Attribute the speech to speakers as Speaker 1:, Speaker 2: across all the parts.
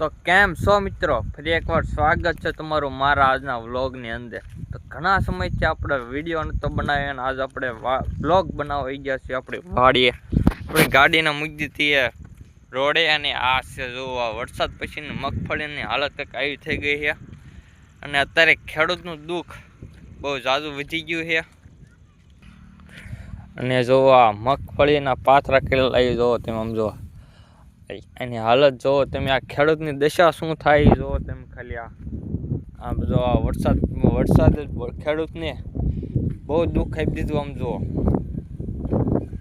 Speaker 1: તો કેમ છો મિત્રો? ફરી એકવાર સ્વાગત છે તમારું મારા આજના વ્લોગની અંદર. તો ઘણા સમયથી આપણે વીડિયો નહોતો બનાવ્યો અને આજ આપણે વ્લોગ બનાવવા આવી ગયા છીએ આપણી વાડીએ. આપણી ગાડીને મૂકી દીધી રોડે અને આ છે જોવા વરસાદ પછીની મગફળીની હાલત કંઈક આવી થઈ ગઈ છે. અને અત્યારે ખેડૂતનું દુઃખ બહુ ઝાઝું વધી ગયું છે. અને જોવા મગફળીના પાથરા કેટલા લાવી જોવો તમે આમ જો એની હાલત જુઓ તમે આ ખેડૂતની દશા શું થાય જુઓ તેમ ખાલી આ આમ જો આ વરસાદ વરસાદ જ ખેડૂતને બહુ દુઃખ આપી દીધું આમ જુઓ.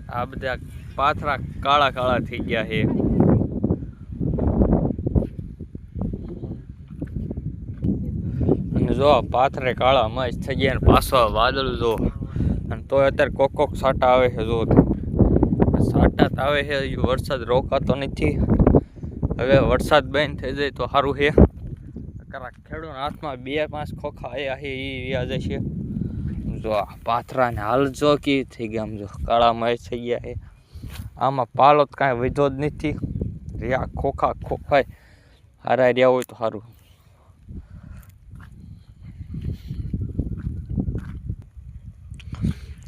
Speaker 1: આ બધા પાથરા કાળા કાળા થઈ ગયા છે. અને જો પાથરે કાળા મસ્ત થઈ ગયા પાછો વાદળ જો. અને તોય અત્યારે કોક કોક સાટા આવે છે જો. સાટા તો આવે છે વરસાદ રોકાતો નથી. હવે વરસાદ બંધ થઈ જાય તો સારું છે. કરા ખેડૂત હાથમાં બે પાંચ ખોખા આવ્યા છે એ વ્યાજે છે. જો પાથરાને હાલ જો કે થઈ ગયા, આમ જો કાળામાં થઈ ગયા છે. આમાં પાલો તો કાંઈ વધો જ નથી. રહ્યા ખોખા ખોખાય, હારા રહ્યા હોય તો સારું.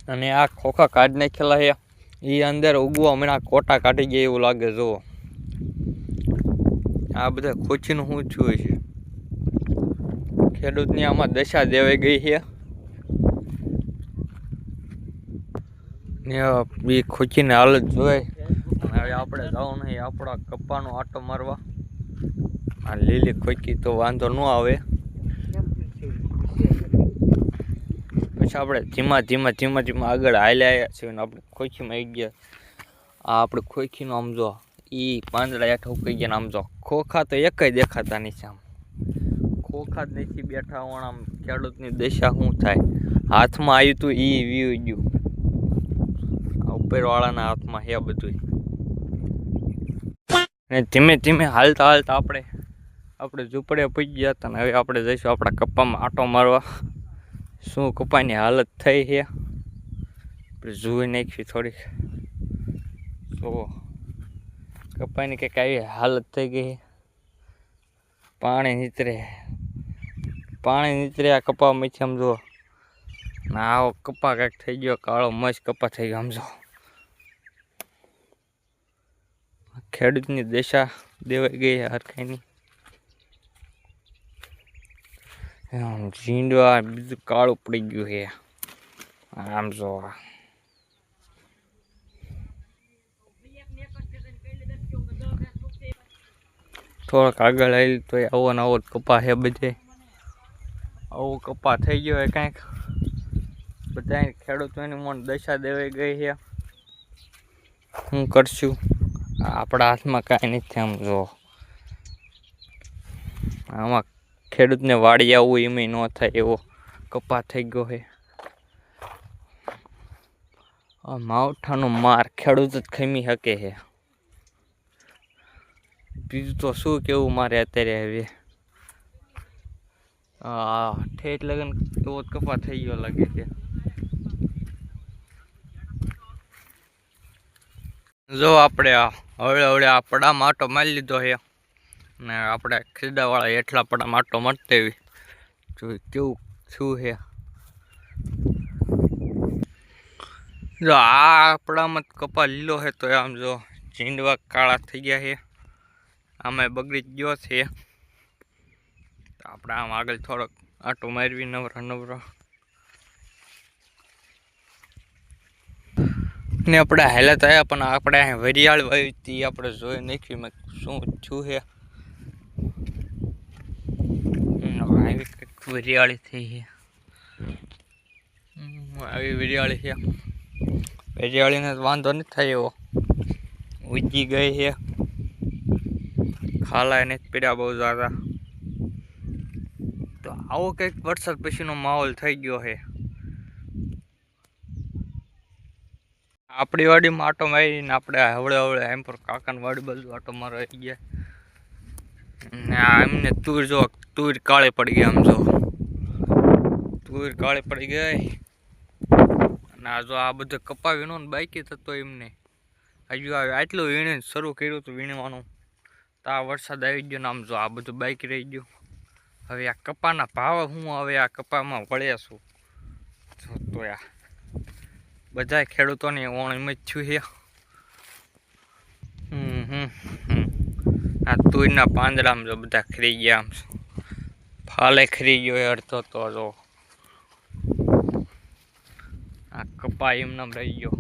Speaker 1: અને આ ખોખા કાઢ નાખેલા છે. એ અંદર ઉગવા, હમણાં કોટા કાઢી ગયા એવું લાગે જો આ બધા ખોચીનું શું થયું છે ખેડૂતની આમાં દશા દેવાઈ ગઈ છે. ને એ ખોચીને હાલત જોઈ. હવે આપણે જવું નહીં આપણા કપ્પાનો આટો મારવા. આ લીલી ખોચી તો વાંધો ન આવે. પછી આપણે ધીમા ધીમા ધીમા ધીમા આગળ હાલ્યા છીએ ને આપણે ખોખીમાં આવી ગયા. આ આપણે ખોખીનો આમ જો એ પાંદડા હેઠા ઉકાઈ ગયા આમ જો, ખોખા તો એકય દેખાતા નથી આમ. ખોખા જ નથી બેઠા હોણ આમ, ખેડૂતની દશા શું થાય? હાથમાં આવ્યું હતું એ વીવ ગયું. ઉપરવાળાના હાથમાં હે બધું ને ધીમે ધીમે હાલતા હાલતા આપણે આપણે ઝૂંપડે પડી ગયા હતા ને, હવે આપણે જઈશું આપણા કપ્પામાં આટો મારવા. શું કપાની હાલત થઈ છે? આપણે જોઈ નાખી થોડીક. તો કપાની કંઈક આવી હાલત થઈ ગઈ પાણી નીતરે. પાણી નીતરે આ કપામાંથી સમજો ના આવો કપા કંઈક થઈ ગયો, કાળો મસ્ત કપા થઈ ગયો સમજો ખેડૂતની દશા દેવાઈ ગઈ હરખાઈની. આમ ઝીંડવા બીજું કાળું પડી ગયું છે. આમ જો. થોડોક આગળ આવી તો આવો ને આવો કપા છે બધે. આવો કપા થઈ ગયો હોય કાંઈક. બધા ખેડૂતોની મન દશા દેવાઈ ગઈ છે. શું કરશું? આપણા હાથમાં કાંઈ નથી આમ જો. આમાં ખેડૂતને વાડી આવવું એમ ન થાય એવો કપા થઈ ગયો છે. માવઠાનો માર ખેડૂત જ ખમી શકે છે. બીજું તો શું કેવું મારે અત્યારે હવે? આ ઠેઠ લગન એવો જ કપા થઈ ગયો લાગે છે. જો આપણે હળે હવળે આ પડા માટો મારી લીધો છે. ને આપણે ખીદાવાળા એટલા પડા માટો મળતે જોઈ કેવું શું છે જો આ આપણામાં કપા લીલો છે તો આમ જો ઝીંડવા કાળા થઈ ગયા છે આમાં બગડી ગયો છે. આપણે આમ આગળ થોડોક આટો મારવી, નવરા નવરા. ને આપણે હાલત આવ્યા પણ આપણે વરિયાળ વાવી હતી, આપણે જોઈ નાખી શું છું છે વાંધો નથી થાય. ઉજી ગઈ છે. ખાલા એને પીડા બહુ જ્યાદા તો આવો કંઈક વરસાદ પછીનો માહોલ થઈ ગયો છે. આપણી વાડીમાં આટો મારીને આપણે હવળે હવળે એમ પર કાકાની વાડી બાજુ આટો મારવા ગયા. એમને તુર જો, તુર કાળે પડી ગઈ આમ જો. તુર કાળે પડી ગઈ. અને આ જો આ બધું કપા વીણો ને બાકી થતો એમને. હજુ આવે આટલું વીણે શરૂ કર્યું હતું વીણવાનું. તો આ વરસાદ આવી ગયો ને આમ જો આ બધું બાઈક રહી ગયું. હવે આ કપાના ભાવ હું હવે આ કપામાં વળ્યા છું જોતો આ બધા ખેડૂતોની ઓણ એમ જ છું. હમ હમ. આ તુરના પાંદડામાં જો બધા ખરી ગયા આમ. ફાલે ખરી ગયો અડધો તો જો. આ કપા એમનામ રહી ગયો.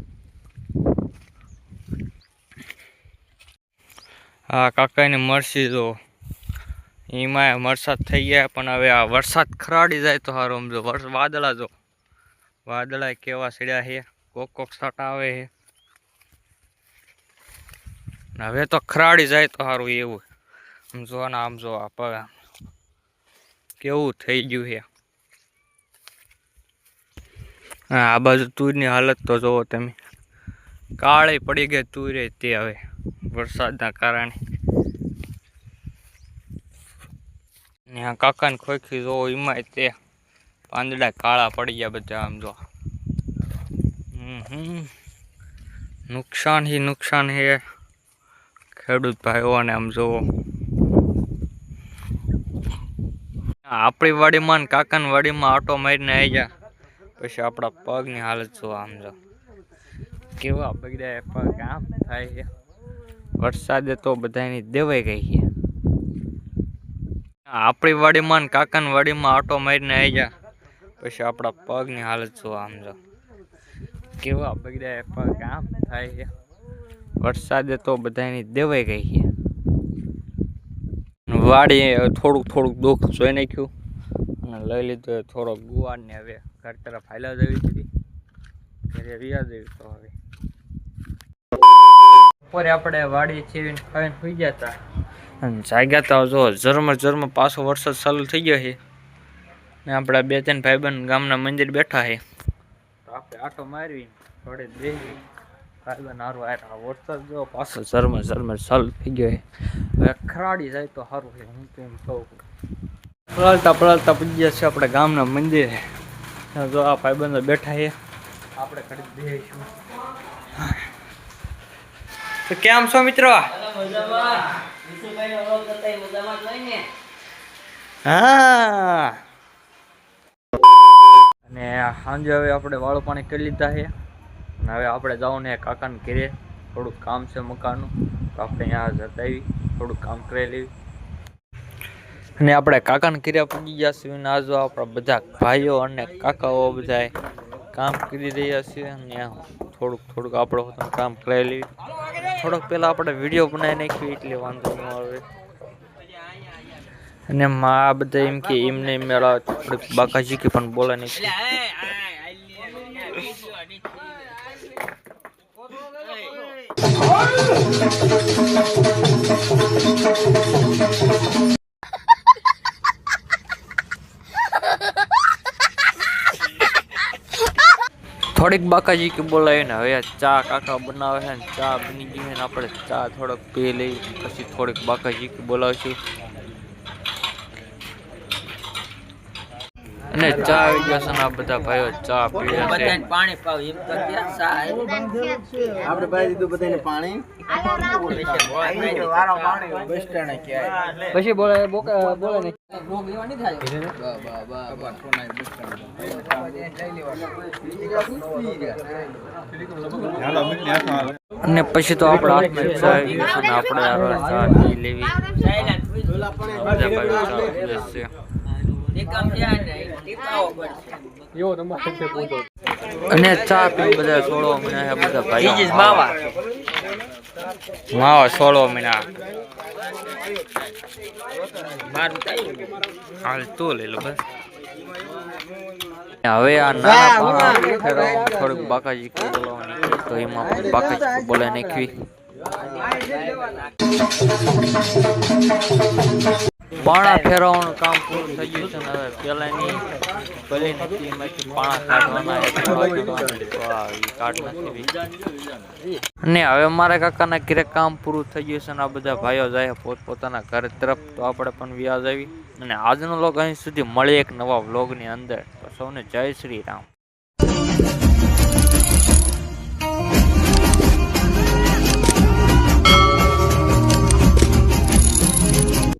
Speaker 1: હા, કાકાની મરસી જો. એમાં વરસાદ થઈ ગયા પણ હવે આ વરસાદ ખરાડી જાય તો સારું સમજો વાદળા જો. વાદળા કેવા સીડ્યા છે કોક કોક સાટા આવે છે હવે તો ખરાડી જાય તો સારું એવું. આમ જો ને આમ જો આપણે કેવું થઈ ગયું છે. આ બાજુ તુરની હાલત તો જોવો તમે. કાળી પડી ગઈ તુરે તે હવે વરસાદના કારણે. ને કાકાને ખોખી જોવો એમાં તે પાંદડા કાળા પડી ગયા બધા આમ જો. નુકસાન હી નુકસાન હે. ખેડૂત ભાઈઓને આમ જોવો આપણી વાડીમાં ને કાકાની વાડીમાં આટો મારીને આવી ગયા. પછી આપણા પગની હાલત જુઓ આમ જો કેવા બગડ્યા પગ, આમ થાય. છે વરસાદે તો બધાની દેવાઈ ગઈ છે. આપણી વાડીમાં ને કાકાની વાડીમાં આટો મારીને આવી ગયા. પછી આપણા પગની હાલત જુઓ આમ જો કેવા બગડ્યા પગ, આમ થાય. છે વરસાદે તો બધાની દેવાઈ ગઈ છે. વાડી થોડુંક થોડુંક દુઃખ જોઈ નાખ્યું. અને લઈ લીધું એ થોડોક ગુવાર ને હવે ઘર તરફ હાલ્યા જવી હતી. ઘરે વ્યા જવી તો હવે. બપોરે આપણે વાડી છીવીને ખાઈને સુઈ ગયા હતા. અને જાગ્યા હતા જો, ઝરમર ઝરમર પાછો વરસાદ ચાલુ થઈ ગયો છે. ને આપણા બે ત્રણ ભાઈબંધ ગામના મંદિર બેઠા છે. તો આપણે આટો મારવી થોડે બેસી ભાઈબંધ હારું. આ વરસાદ જો પાછો ઝરમર ઝરમર ચાલુ થઈ ગયો હવે ખરાડી જાય તો સારું છે હું તો એમ કહું. પળાલતા પળાલતા પૂજી છે આપણે ગામના મંદિરે. જો આ ભાઈબંધો બેઠા છે આપણે તો કેમ છો મિત્રો? હા. અને સાંજે હવે આપણે વાળું પાણી કરી લીધા છે અને હવે આપણે જવું ને કાકાને ઘરે. થોડુંક કામ છે મકાનનું. તો આપણે અહીંયા જતા આવી થોડુંક કામ કરી લેવી અને આપણે કાકાને કર્યા પૂજી ગયા છીએ અને આજો આપણા બધા ભાઈઓ અને કાકાઓ બધા કામ કરી રહ્યા છીએ અને થોડુંક થોડુંક આપણે પોતાનું કામ કરાવી લેવી થોડોક પહેલાં આપણે વીડિયો બનાવી નાખ્યો એટલે વાંધો ન આવે. અને મા બધા એમ કે એમને મેળા થોડીક બાકાજી કે પણ બોલે નહીં. થોડીક બાકાજી કે બોલાવી ને, હવે ચા કાકા બનાવે છે ચા બની ગઈ ને, આપણે ચા થોડોક પી લઈ પછી થોડીક બાકાજી કે બોલાવશું. અને ચા આવી ગયો છે આ બધા ભાઈઓ ચા પીએ છે.
Speaker 2: પાણી પાવ એમ તો ક્યાં સા
Speaker 3: આપણે ભાઈ દીધું બધાને પાણી. બસ
Speaker 2: પછી બોલે બોલે ને રોગ લેવા નહીં. થાય
Speaker 1: અને પછી તો આપણા હાથમાં ચા આવી ગયો છે આપણે ચા પી લેવી. બધા ભાઈઓ ચા પીએ છે. અને ચા પી બધા સોળો મહિના બધા
Speaker 2: ભાઈ. માવા.
Speaker 1: માવા સોળો મહિના.
Speaker 2: મારું
Speaker 1: હાલ તો લઈ લો બસ. હવે આ નાના થોડુંક બાકાજી કે બોલાવવાની તો એમાં પણ બાકાજી બોલે નાખવી પાણા ફેરવવાનું કામ પૂરું થઈ ગયું છે હવે પેલાની ભલી નથી. પાણા કાઢવાના કાઢ નાખી અને હવે મારા કાકાના ઘરે કામ પૂરું થઈ ગયું છે અને આ બધા ભાઈઓ જાય પોતપોતાના ઘર તરફ. તો આપણે પણ વ્યાજ આવી અને આજનો લોક અહીં સુધી મળીએ એક નવા વ્લોગની અંદર. સૌને જય શ્રી રામ.